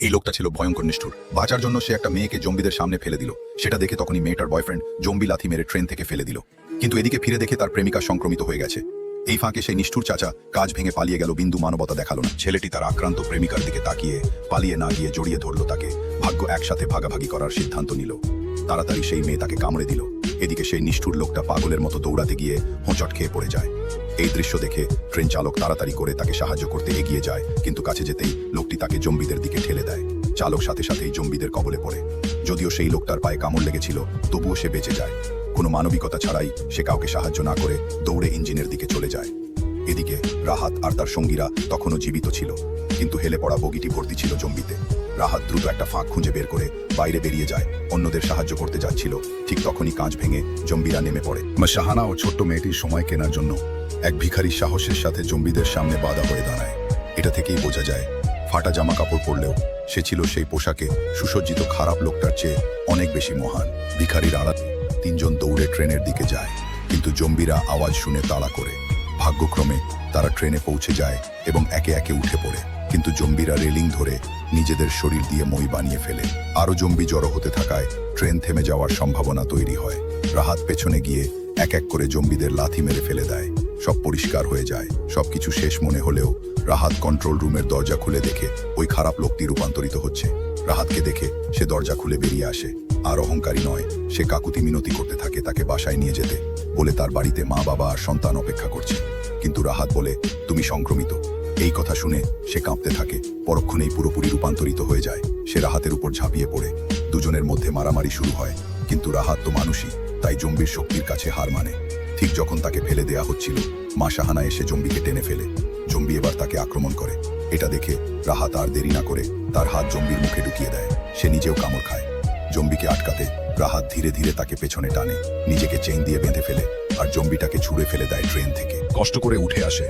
এই লোকটা ছিল ভয়ঙ্কর নিষ্ঠুর। বাঁচার জন্য সে একটা মেয়েকে জম্বিদের সামনে ফেলে দিল। সেটা দেখে তখনই মেয়েটার বয়ফ্রেন্ড জম্বি লাথি মেরে ট্রেন থেকে ফেলে দিল। কিন্তু এদিকে ফিরে দেখে তার প্রেমিকা সংক্রমিত হয়ে গেছে। এই ফাঁকে সেই নিষ্ঠুর চাচা কাজ ভেঙে পালিয়ে গেল, বিন্দু মানবতা দেখাল না। ছেলেটি তার আক্রান্ত প্রেমিকার দিকে তাকিয়ে পালিয়ে না গিয়ে জড়িয়ে ধরল তাকে। ভাগ্য একসাথে ভাগাভাগি করার সিদ্ধান্ত নিল। তাড়াতাড়ি সেই মেয়ে তাকে কামড়ে দিল। এদিকে সেই নিষ্ঠুর লোকটা পাগলের মতো দৌড়াতে গিয়ে হোঁচট খেয়ে পড়ে যায়। এই দৃশ্য দেখে ট্রেন চালক তাড়াতাড়ি করে তাকে সাহায্য করতে এগিয়ে যায়, কিন্তু কাছে যেতেই লোকটি তাকে জম্বিদের দিকে ঠেলে দেয়। চালক সাথে সাথেই জম্বিদের কবলে পড়ে। যদিও সেই লোকটার পায়ে কামড় লেগেছিল, তবুও সে বেঁচে যায়। কোনো মানবিকতা ছাড়াই সে কাউকে সাহায্য না করে দৌড়ে ইঞ্জিনের দিকে চলে যায়। এদিকে রাহাত আর তার সঙ্গীরা তখনও জীবিত ছিল, কিন্তু হেলে পড়া বগিটি ভর্তি ছিল জম্বিতে। রাহাত দ্রুত একটা ফাঁক খুঁজে বের করে বাইরে বেরিয়ে যায়, অন্যদের সাহায্য করতে যাচ্ছিল, ঠিক তখনই কাঁচ ভেঙে জম্বিরা নেমে পড়ে। শাহানা ও ছোট্ট মেয়েটির সময় কেনার জন্য এক ভিখারি সাহসের সাথে জম্বিদের সামনে বাধা হয়ে দাঁড়ায়। এটা থেকেই বোঝা যায়, ফাটা জামা কাপড় পরলেও সে ছিল সেই পোশাকে সুসজ্জিত খারাপ লোকটার চেয়ে অনেক বেশি মহান। ভিখারির আড়াতে তিনজন দৌড়ে ট্রেনের দিকে যায়, কিন্তু জম্বিরা আওয়াজ শুনে তাড়া করে। ভাগ্যক্রমে তারা ট্রেনে পৌঁছে যায় এবং একে একে উঠে পড়ে। কিন্তু জম্বিরা রেলিং ধরে নিজেদের শরীর দিয়ে মই বানিয়ে ফেলে। আরও জম্বি জড়ো হতে থাকায় ট্রেন থেমে যাওয়ার সম্ভাবনা তৈরি হয়। রাহাত পেছনে গিয়ে এক এক করে জম্বিদের লাথি মেরে ফেলে দেয়। সব পরিষ্কার হয়ে যায়। সবকিছু শেষ মনে হলেও রাহাত কন্ট্রোল রুমের দরজা খুলে দেখে ওই খারাপ লোকটি রূপান্তরিত হচ্ছে। রাহাতকে দেখে সে দরজা খুলে বেরিয়ে আসে। আর অহংকারী নয়, সে কাকুতি মিনতি করতে থাকে তাকে বাসায় নিয়ে যেতে। বলে তার বাড়িতে মা, বাবা আর সন্তান অপেক্ষা করছে। কিন্তু রাহাত বলে, তুমি সংক্রমিত। এই কথা শুনে সে কাঁপতে থাকে। পরক্ষণেই পুরোপুরি রূপান্তরিত হয়ে যায়। সে রাহাতের উপর ঝাঁপিয়ে পড়ে। দুজনের মধ্যে মারামারি শুরু হয়। কিন্তু রাহাত তো মানুষই, তাই জম্বির শক্তির কাছে হার মানে। ঠিক যখন তাকে ফেলে দেয়া হচ্ছিল, মা সাহানা এসে জম্বিকে টেনে ফেলে। জম্বি এবার তাকে আক্রমণ করে। এটা দেখে রাহাত আর দেরি না করে তার হাত জম্বির মুখে ঢুকিয়ে দেয়। সে নিজেও কামড় খায়। জম্বিকে আটকাতে রাহাত ধীরে ধীরে তাকে পেছনে টানে, নিজেকে চেইন দিয়ে বেঁধে ফেলে আর জম্বিটাকে ছুঁড়ে ফেলে দেয় ট্রেন থেকে। কষ্ট করে উঠে আসে।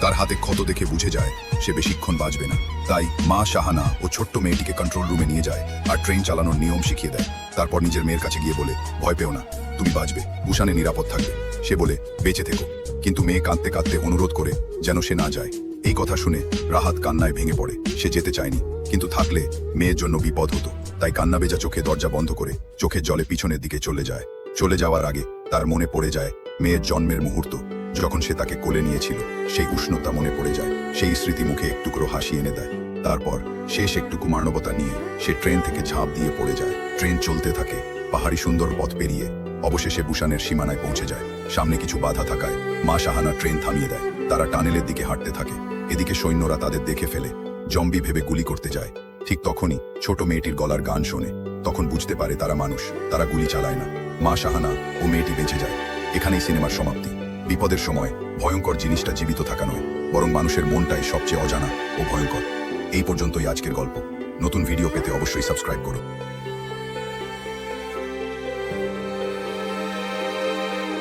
তার হাতে ক্ষত দেখে বুঝে যায়, সে বেশিক্ষণ বাঁচবে না। তাই মা শাহানা ও ছোট্ট মেয়েটিকে কন্ট্রোল রুমে নিয়ে যায় আর ট্রেন চালানোর নিয়ম শিখিয়ে দেয়। তারপর নিজের মেয়ের কাছে গিয়ে বলে, ভয় পেও না, তুমি বাঁচবে। উষানে নিরাপদ থাকবে। সে বলে, বেঁচে থেকো। কিন্তু মেয়ে কাঁদতে কাঁদতে অনুরোধ করে যেন সে না যায়। এই কথা শুনে রাহাত কান্নায় ভেঙে পড়ে। সে যেতে চায়নি, কিন্তু থাকলে মেয়ের জন্য বিপদ হতো। তাই কান্না বেজা চোখে দরজা বন্ধ করে চোখের জলে পিছনের দিকে চলে যায়। চলে যাওয়ার আগে তার মনে পড়ে যায় মেয়ের জন্মের মুহূর্ত। যখন সে তাকে কোলে নিয়েছিল, সেই উষ্ণতা মনে পড়ে যায়। সেই স্মৃতি মুখে একটুকরো হাসি এনে দেয়। তারপর শেষ একটুকু মানবতা নিয়ে সে ট্রেন থেকে ঝাঁপ দিয়ে পড়ে যায়। ট্রেন চলতে থাকে, পাহাড়ি সুন্দর পথ পেরিয়ে অবশেষে বুসানের সীমানায় পৌঁছে যায়। সামনে কিছু বাধা থাকায় মা সাহানা ট্রেন থামিয়ে দেয়। তারা টানেলের দিকে হাঁটতে থাকে। এদিকে সৈন্যরা তাদের দেখে ফেলে। জম্বি ভেবে গুলি করতে যায়। ঠিক তখনই ছোট মেয়েটির গলার গান শোনে। তখন বুঝতে পারে তারা মানুষ, তারা গুলি চালায় না। মা সাহানা ও মেয়েটি বেঁচে যায়। এখানেই সিনেমার সমাপ্তি। বিপদের সময় ভয়ঙ্কর জিনিসটা জীবিত থাকা নয়, বরং মানুষের মনটাই সবচেয়ে অজানা ও ভয়ঙ্কর। এই পর্যন্তই আজকের গল্প। নতুন ভিডিও পেতে অবশ্যই সাবস্ক্রাইব করো